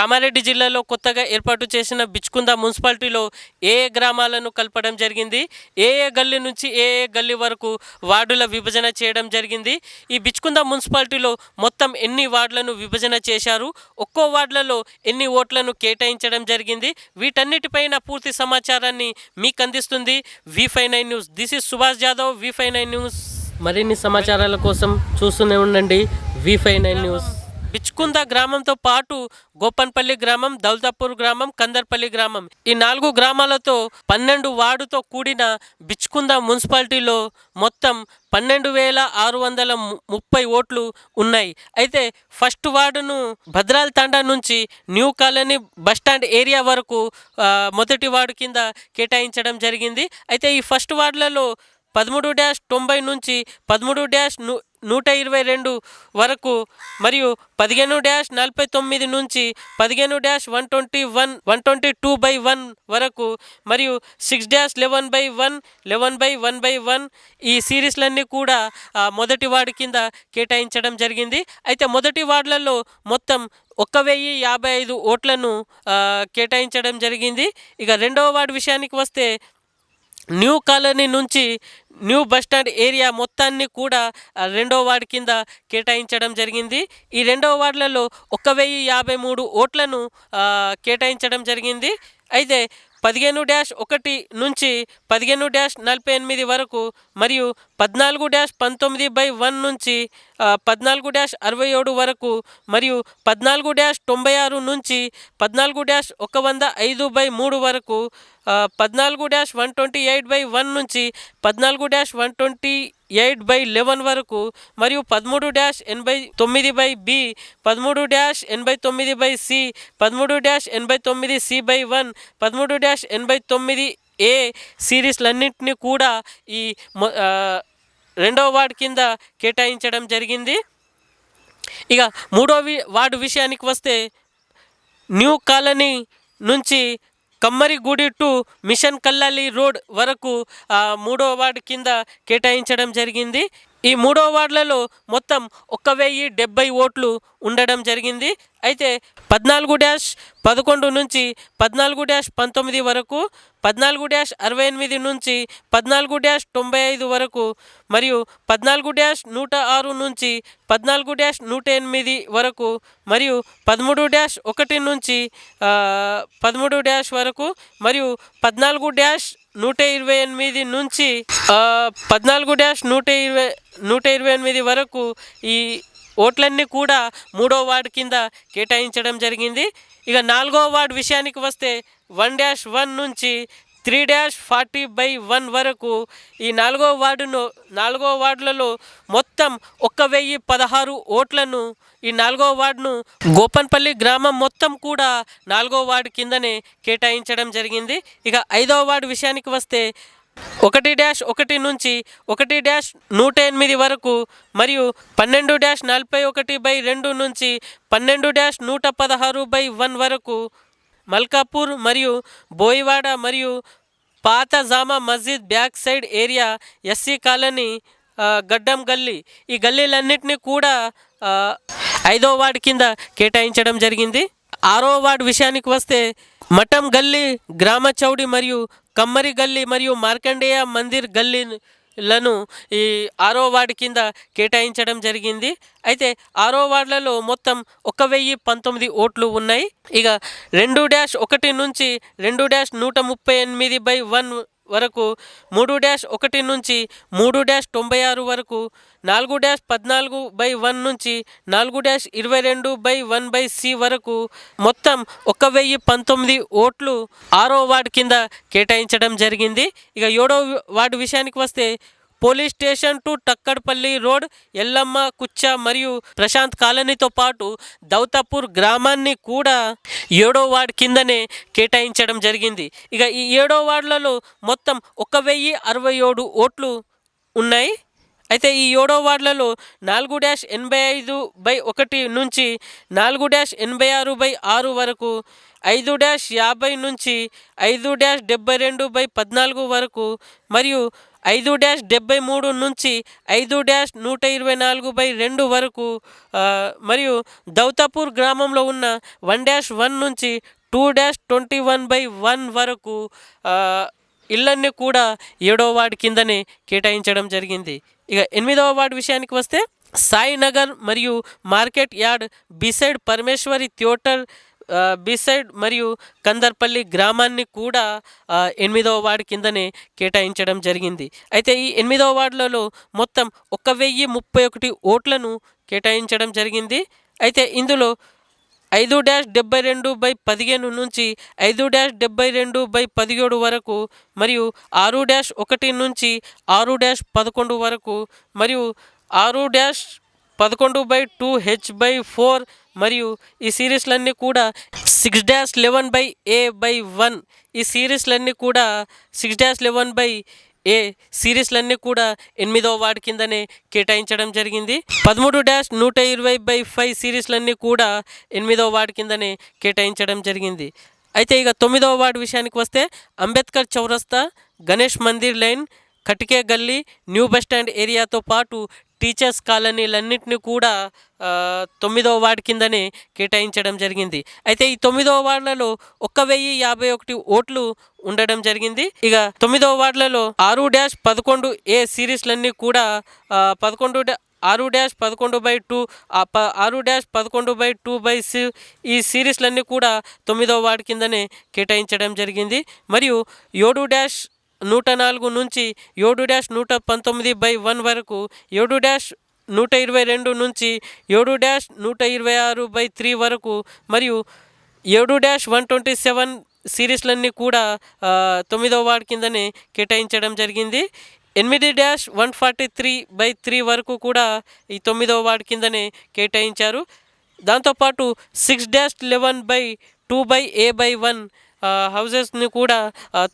కామారెడ్డి జిల్లాలో కొత్తగా ఏర్పాటు చేసిన బిచ్కుంద మున్సిపాలిటీలో ఏ ఏ గ్రామాలను కలపడం జరిగింది? ఏ ఏ గల్లీ నుంచి ఏ ఏ గల్లీ వరకు వార్డుల విభజన చేయడం జరిగింది? ఈ బిచ్కుంద మున్సిపాలిటీలో మొత్తం ఎన్ని వార్డులను విభజన చేశారు? ఒక్కో వార్డులలో ఎన్ని ఓట్లను కేటాయించడం జరిగింది? వీటన్నిటిపైన పూర్తి సమాచారాన్ని మీకు అందిస్తుంది V five nine news this is Subhash Jadhav V five nine news మరిన్ని సమాచారాల కోసం చూస్తూనే ఉండండి V five nine news Bichkunda గ్రామంతో పాటు గోపన్పల్లి గ్రామం దౌల్తాపూర్ గ్రామం కందర్పల్లి గ్రామం. ఈ నాలుగు గ్రామాలతో పన్నెండు వార్డుతో కూడిన బిచ్కుంద మున్సిపాలిటీలో మొత్తం పన్నెండు వేల ఆరు వందల ముప్పై ఓట్లు ఉన్నాయి. అయితే ఫస్ట్ వార్డును భద్రాల తండా నుంచి న్యూ కాలనీ బస్టాండ్ ఏరియా వరకు మొదటి వార్డు కింద కేటాయించడం జరిగింది. అయితే ఈ ఫస్ట్ వార్డులలో పదమూడు డ్యాష్ తొంభై నుంచి పదమూడు డ్యాష్ను నూట ఇరవై రెండు వరకు మరియు పదిహేను డ్యాష్ నలభై తొమ్మిది నుంచి పదిహేను dash one twenty one one twenty two by one వరకు మరియు six dash eleven by one eleven by one by one ఈ సిరీస్లన్నీ కూడా మొదటి వార్డు కింద కేటాయించడం జరిగింది. అయితే మొదటి వార్డులలో మొత్తం ఒక్క వెయ్యి యాభై ఐదు ఓట్లను కేటాయించడం జరిగింది. ఇక రెండవ వార్డు విషయానికి వస్తే న్యూ కాలనీ నుంచి న్యూ బస్ స్టాండ్ ఏరియా మొత్తాన్ని కూడా రెండో వార్డు కింద కేటాయించడం జరిగింది. ఈ రెండవ వార్డులలో ఒక వెయ్యి యాభై మూడు ఓట్లను కేటాయించడం జరిగింది. అయితే పదిహేను డ్యాష్ ఒకటి నుంచి పదిహేను డ్యాష్ నలభై ఎనిమిది వరకు మరియు పద్నాలుగు డ్యాష్ పంతొమ్మిది బై వన్ నుంచి పద్నాలుగు డ్యాష్ అరవై ఏడు వరకు మరియు పద్నాలుగు డ్యాష్ తొంభై ఆరు నుంచి పద్నాలుగు డ్యాష్ ఒక వంద ఐదు బై మూడు వరకు పద్నాలుగు dash one twenty eight by one నుంచి పద్నాలుగు dash one twenty eight by eleven వరకు మరియు పదమూడు డ్యాష్ ఎనభై తొమ్మిది బై బి పదమూడు డ్యాష్ ఎనభై తొమ్మిది బై సి పదమూడు డ్యాష్ ఎనభై తొమ్మిది సి బై వన్ పదమూడు డ్యాష్ ఎనభై తొమ్మిది ఏ సిరీస్లన్నింటినీ కూడా ఈ రెండవ వార్డు కింద కేటాయించడం జరిగింది. ఇక మూడో వి- వార్డు విషయానికి వస్తే న్యూ కాలనీ నుంచి Kammarigudi to mission Kallali road వరకు మూడో వార్డు కింద కేటాయించడం జరిగింది. ఈ మూడో వార్డులలో మొత్తం ఒక్క వెయ్యి డెబ్బై ఓట్లు ఉండడం జరిగింది. అయితే పద్నాలుగు డ్యాష్ పదకొండు నుంచి పద్నాలుగు డ్యాష్ పంతొమ్మిది వరకు పద్నాలుగు డ్యాష్ అరవై ఎనిమిది నుంచి పద్నాలుగు డ్యాష్ తొంభై ఐదు వరకు మరియు పద్నాలుగు డ్యాష్ నూట ఆరు నుంచి పద్నాలుగు డ్యాష్ నూట ఎనిమిది వరకు మరియు పదమూడు డ్యాష్ ఒకటి నుంచి పదమూడు డ్యాష్ వరకు మరియు పద్నాలుగు డ్యాష్ నూట ఇరవై ఎనిమిది నుంచి పద్నాలుగు డ్యాష్ నూట ఇరవై నూట ఇరవై ఎనిమిది వరకు ఈ ఓట్లన్నీ కూడా మూడో వార్డు కింద కేటాయించడం జరిగింది. ఇక నాలుగో వార్డు విషయానికి వస్తే వన్ డ్యాష్ వన్ నుంచి three dash forty by one వరకు ఈ నాలుగో వార్డును నాలుగో వార్డులలో మొత్తం ఒక్క వెయ్యి పదహారు ఓట్లను ఈ నాలుగో వార్డును గోపన్పల్లి గ్రామం మొత్తం కూడా నాలుగో వార్డు కిందనే కేటాయించడం జరిగింది. ఇక ఐదో వార్డు విషయానికి వస్తే ఒకటి డ్యాష్ ఒకటి నుంచి ఒకటి డ్యాష్ నూట ఎనిమిది వరకు మరియు పన్నెండు డ్యాష్ నలభై ఒకటి బై రెండు నుంచి పన్నెండు డ్యాష్ నూట పదహారు బై వన్ వరకు మల్కాపూర్ మరియు బోయివాడ మరియు పాత Jama Masjid back side area SC colony గడ్డం గల్లీ ఈ గల్లీలన్నింటినీ కూడా ఐదో వార్డు కింద కేటాయించడం జరిగింది. ఆరో వార్డు విషయానికి వస్తే మఠం గల్లీ గ్రామ చౌడి మరియు కమ్మరి గల్లీ మరియు మార్కండేయ మందిర్ గల్లీలను ఈ ఆరో వార్డు కింద కేటాయించడం జరిగింది. అయితే ఆరో వార్డులలో మొత్తం ఒక వెయ్యి పంతొమ్మిది ఓట్లు ఉన్నాయి. ఇక రెండు డ్యాష్ ఒకటి నుంచి రెండు డ్యాష్ నూట ముప్పై ఎనిమిది బై వన్ వరకు మూడు డ్యాష్ ఒకటి నుంచి మూడు డ్యాష్ తొంభై ఆరు వరకు నాలుగు డ్యాష్ పద్నాలుగు బై వన్ నుంచి నాలుగు డ్యాష్ ఇరవై రెండు బై వన్ బై సి వరకు మొత్తం ఒక వెయ్యి పంతొమ్మిది ఓట్లు ఆరో వార్డు కింద కేటాయించడం జరిగింది. ఇక ఏడో వార్డు విషయానికి వస్తే police station to Takkadapalli road Yellamma కుచ్చ మరియు ప్రశాంత్ కాలనీతో పాటు దౌతాపూర్ గ్రామాన్ని కూడా ఏడో వార్డ్ కిందనే కేటాయించడం జరిగింది. ఇక ఈ ఏడో వార్డులలో మొత్తం ఒక వెయ్యి అరవై ఏడు ఓట్లు ఉన్నాయి. అయితే ఈ ఏడో వార్డులలో నాలుగు డ్యాష్ ఎనభై ఐదు బై ఒకటి నుంచి నాలుగు డ్యాష్ ఎనభై ఆరు బై ఆరు వరకు ఐదు డ్యాష్ యాభై నుంచి ఐదు డ్యాష్ డెబ్బై రెండు బై పద్నాలుగు వరకు మరియు ఐదు డ్యాష్ డెబ్బై మూడు నుంచి ఐదు డ్యాష్ నూట ఇరవై నాలుగు బై రెండు వరకు మరియు దౌతాపూర్ గ్రామంలో ఉన్న వన్ డ్యాష్ వన్ నుంచి two dash twenty one by one వరకు ఇళ్ళన్నీ కూడా ఏడవ వార్డు కిందనే కేటాయించడం జరిగింది. ఇక ఎనిమిదవ వార్డు విషయానికి వస్తే సాయినగర్ మరియు market yard beside Parameshwari theatre beside మరియు కందర్పల్లి గ్రామాన్ని కూడా ఎనిమిదవ వార్డు కిందనే కేటాయించడం జరిగింది. అయితే ఈ ఎనిమిదవ వార్డులలో మొత్తం ఒక వెయ్యి ముప్పై ఒకటి ఓట్లను కేటాయించడం జరిగింది. అయితే ఇందులో ఐదు డ్యాష్ డెబ్బై రెండు బై పదిహేను నుంచి ఐదు డ్యాష్ డెబ్బై రెండు బై పదిహేడు వరకు మరియు ఆరు డ్యాష్ ఒకటి నుంచి ఆరు డ్యాష్ పదకొండు వరకు మరియు ఆరు డ్యాష్ పదకొండు by two H by four మరియు ఈ సిరీస్లన్నీ కూడా six dash eleven by A by one ఈ సిరీస్లన్నీ కూడా six dash eleven by A సిరీస్లన్నీ కూడా ఎనిమిదవ వార్డు కిందనే కేటాయించడం జరిగింది. పదమూడు డ్యాష్ నూట ఇరవై బై ఫైవ్ సిరీస్లన్నీ కూడా ఎనిమిదవ వార్డు కిందనే కేటాయించడం జరిగింది. అయితే ఇక తొమ్మిదవ వార్డు విషయానికి వస్తే అంబేద్కర్ చౌరస్తా గణేష్ మందిర్ లైన్ కటికే గల్లీ న్యూ బస్ స్టాండ్ ఏరియాతో పాటు టీచర్స్ కాలనీలన్నింటినీ కూడా తొమ్మిదవ వార్డు కిందనే కేటాయించడం జరిగింది. అయితే ఈ తొమ్మిదవ వార్డులలో ఒక్క వెయ్యి యాభై ఒకటి ఓట్లు ఉండడం జరిగింది. ఇక తొమ్మిదవ వార్డులలో ఆరు డ్యాష్ పదకొండు ఏ సిరీస్లన్నీ కూడా పదకొండు ఆరు డ్యాష్ పదకొండు బై టూ ప- ఆరు డ్యాష్ పదకొండు బై టూ బై సి ఈ సిరీస్లన్నీ కూడా తొమ్మిదవ వార్డు కిందనే కేటాయించడం జరిగింది. మరియు ఏడు డ్యాష్ నూట నాలుగు నుంచి ఏడు డ్యాష్ నూట పంతొమ్మిది బై వన్ వరకు ఏడు డ్యాష్ నూట ఇరవై రెండు నుంచి ఏడు డ్యాష్ నూట ఇరవై ఆరు బై త్రీ వరకు మరియు ఏడు డాష్ వన్ ట్వంటీ సెవెన్ సిరీస్లన్నీ కూడా తొమ్మిదవ వార్డు కిందనే కేటాయించడం జరిగింది. ఎనిమిది dash one forty three by three వరకు కూడా ఈ తొమ్మిదవ వార్డు కిందనే కేటాయించారు. దాంతోపాటు six dash eleven by two by A by one హౌజెస్ని కూడా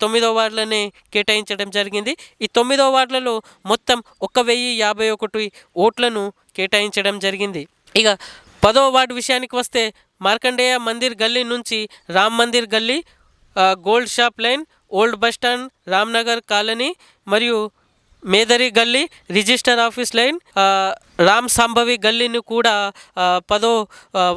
తొమ్మిదో వార్డులనే కేటాయించడం జరిగింది. ఈ తొమ్మిదో వార్డులలో మొత్తం ఒక వెయ్యి యాభై ఒకటి ఓట్లను కేటాయించడం జరిగింది. ఇక పదో వార్డు విషయానికి వస్తే మార్కండేయ మందిర్ గల్లీ నుంచి రామ్ మందిర్ గల్లీ gold shop line old bus stand Ramnagar colony మరియు మేదరి గల్లీ register office line Ram Sambhavi గల్లీని కూడా పదో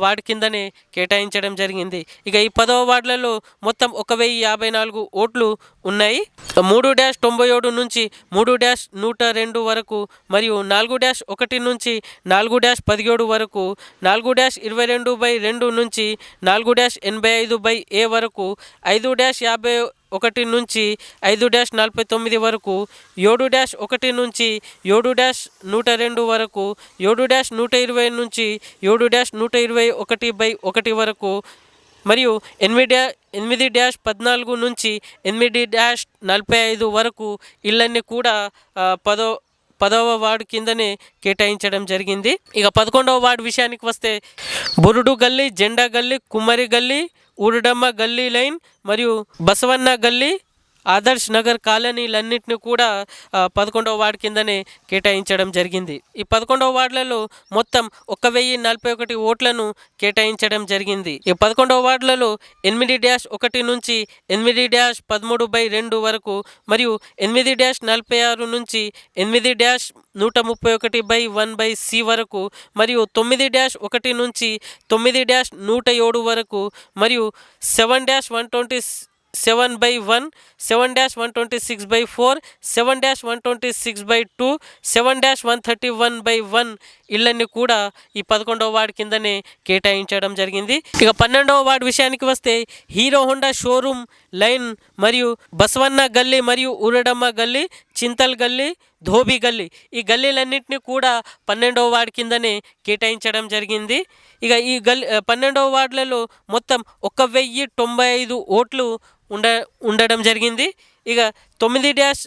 వార్డు కిందనే కేటాయించడం జరిగింది. ఇక ఈ పదో వార్డులలో మొత్తం ఒక వెయ్యి యాభై నాలుగు ఓట్లు ఉన్నాయి. మూడు డ్యాష్ తొంభై ఏడు నుంచి మూడు డ్యాష్ నూట రెండు వరకు మరియు నాలుగు డ్యాష్ ఒకటి నుంచి నాలుగు డ్యాష్ పదిహేడు వరకు నాలుగు డ్యాష్ ఇరవై రెండు బై రెండు నుంచి నాలుగు డ్యాష్ ఎనభై ఐదు బై ఏ వరకు ఐదు డ్యాష్ యాభై ఒకటి నుంచి ఐదు డ్యాష్ నలభై తొమ్మిది వరకు ఏడు డ్యాష్ ఒకటి నుంచి ఏడు డ్యాష్ నూట రెండు వరకు ఏడు డ్యాష్ నూట ఇరవై నుంచి ఏడు డ్యాష్ నూట ఇరవై ఒకటి బై ఒకటి వరకు మరియు ఎనిమిది ఎనిమిది డ్యాష్ పద్నాలుగు నుంచి ఎనిమిది డ్యాష్ నలభై ఐదు వరకు ఇళ్ళన్నీ కూడా పదో పదవ వార్డు కిందనే కేటాయించడం జరిగింది. ఇక పదకొండవ వార్డు విషయానికి వస్తే బురుడు గల్లీ జెండా గల్లీ కుమ్మరి గల్లీ ఊరుడమ్మ గల్లీ లైన్ మరియు బసవన్న గల్లీ ఆదర్శ్ నగర్ కాలనీలన్నింటినీ కూడా పదకొండవ వార్డు కిందనే కేటాయించడం జరిగింది. ఈ పదకొండవ వార్డులలో మొత్తం ఒక వెయ్యి నలభై ఒకటి ఓట్లను కేటాయించడం జరిగింది. ఈ పదకొండవ వార్డులలో ఎనిమిది డ్యాష్ ఒకటి నుంచి ఎనిమిది డ్యాష్ పదమూడు బై రెండు వరకు మరియు ఎనిమిది డ్యాష్ నలభై ఆరు నుంచి ఎనిమిది డ్యాష్ నూట ముప్పై ఒకటి బై వన్ బై సి వరకు మరియు తొమ్మిది డ్యాష్ ఒకటి నుంచి తొమ్మిది డ్యాష్ నూట ఏడు వరకు మరియు seven dash one twenty seven by one seven dash one twenty six by four seven dash one twenty six by two seven dash one thirty one by one ఇళ్ళన్ని కూడా ఈ పదకొండవ వార్డు కిందనే కేటాయించడం జరిగింది. ఇక పన్నెండవ వార్డు విషయానికి వస్తే హీరో హోండా షోరూమ్ లైన్ మరియు బసవన్న గల్లీ మరియు ఊరడమ్మ గల్లీ చింతల్ గల్లీ ధోబీ గల్లీ. ఈ గల్లీలన్నింటినీ కూడా పన్నెండవ వార్డు కిందనే కేటాయించడం జరిగింది. ఇక ఈ గల్లీ పన్నెండవ వార్డులలో మొత్తం ఒక వెయ్యి తొంభై ఐదు ఓట్లు ఉండ ఉండడం జరిగింది. ఇక తొమ్మిది డ్యాష్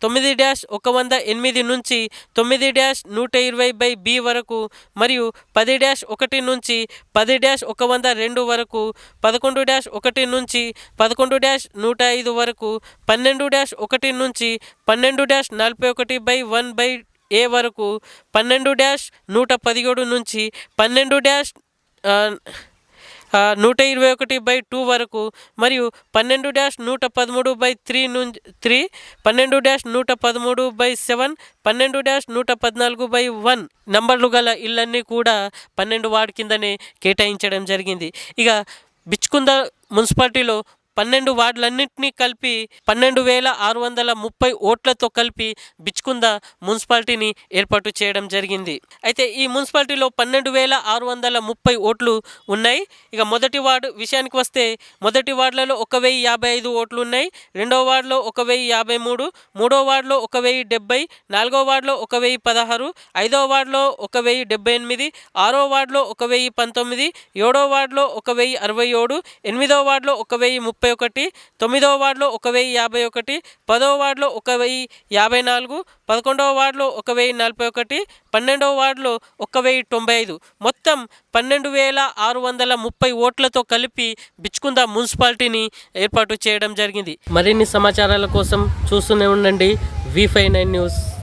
తొమ్మిది డ్యాష్ ఒక వంద ఎనిమిది నుంచి తొమ్మిది డ్యాష్ నూట ఇరవై బై బి వరకు మరియు పది డ్యాష్ ఒకటి నుంచి పది డ్యాష్ ఒక వంద రెండు వరకు పదకొండు డ్యాష్ ఒకటి నుంచి పదకొండు డ్యాష్ నూట ఐదు వరకు పన్నెండు డ్యాష్ ఒకటి నుంచి పన్నెండు డ్యాష్ నలభై ఒకటి బై వన్ బై ఏ వరకు పన్నెండు డ్యాష్ నూట పదిహేడు నుంచి పన్నెండు డ్యాష్ నూట ఇరవై ఒకటి బై టూ వరకు మరియు పన్నెండు డాష్ నూట పదమూడు బై త్రీ నుంచి త్రీ పన్నెండు డాష్ నూట పదమూడు బై సెవెన్ పన్నెండు డాష్ నూట పద్నాలుగు బై వన్ నంబర్లు గల ఇళ్ళన్నీ కూడా పన్నెండు వార్డు కిందనే కేటాయించడం జరిగింది. ఇక బిచ్కుంద మున్సిపాలిటీలో పన్నెండు వార్డులన్నింటినీ కలిపి పన్నెండు వేల ఆరు వందల ముప్పై ఓట్లతో కలిపి బిచ్కుంద మున్సిపాలిటీని ఏర్పాటు చేయడం జరిగింది. అయితే ఈ మున్సిపాలిటీలో పన్నెండు వేల ఆరు వందల ముప్పై ఓట్లు ఉన్నాయి. ఇక మొదటి వార్డు విషయానికి వస్తే మొదటి వార్డులలో ఒక వెయ్యి యాభై ఐదు ఓట్లు ఉన్నాయి. రెండో వార్డులో ఒక వెయ్యి యాభై మూడు మూడో వార్డులో ఒక వెయ్యి డెబ్బై నాలుగో వార్డులో ఒక వెయ్యి పదహారు ఐదో వార్డులో ఒక వెయ్యి డెబ్బై ఎనిమిది ఆరో వార్డులో ఒక వెయ్యి పంతొమ్మిది ఏడో వార్డులో ఒక వెయ్యి అరవై ఏడు ఎనిమిదో వార్డులో ఒక వెయ్యి ముప్పై ముప్పై ఒకటి తొమ్మిదవ వార్డులో ఒక వెయ్యి యాభై ఒకటి పదవ వార్డులో ఒక వెయ్యి యాభై నాలుగు పదకొండవ వార్డులో ఒక వెయ్యి నలభై ఒకటి పన్నెండవ వార్డులో ఒక వెయ్యి తొంభై ఐదు. మొత్తం పన్నెండు వేల ఆరు వందల ముప్పై ఓట్లతో కలిపి బిచ్చుకుంద మున్సిపాలిటీని ఏర్పాటు చేయడం జరిగింది. మరిన్ని సమాచారాల కోసం చూస్తూనే ఉండండి. V five nine news.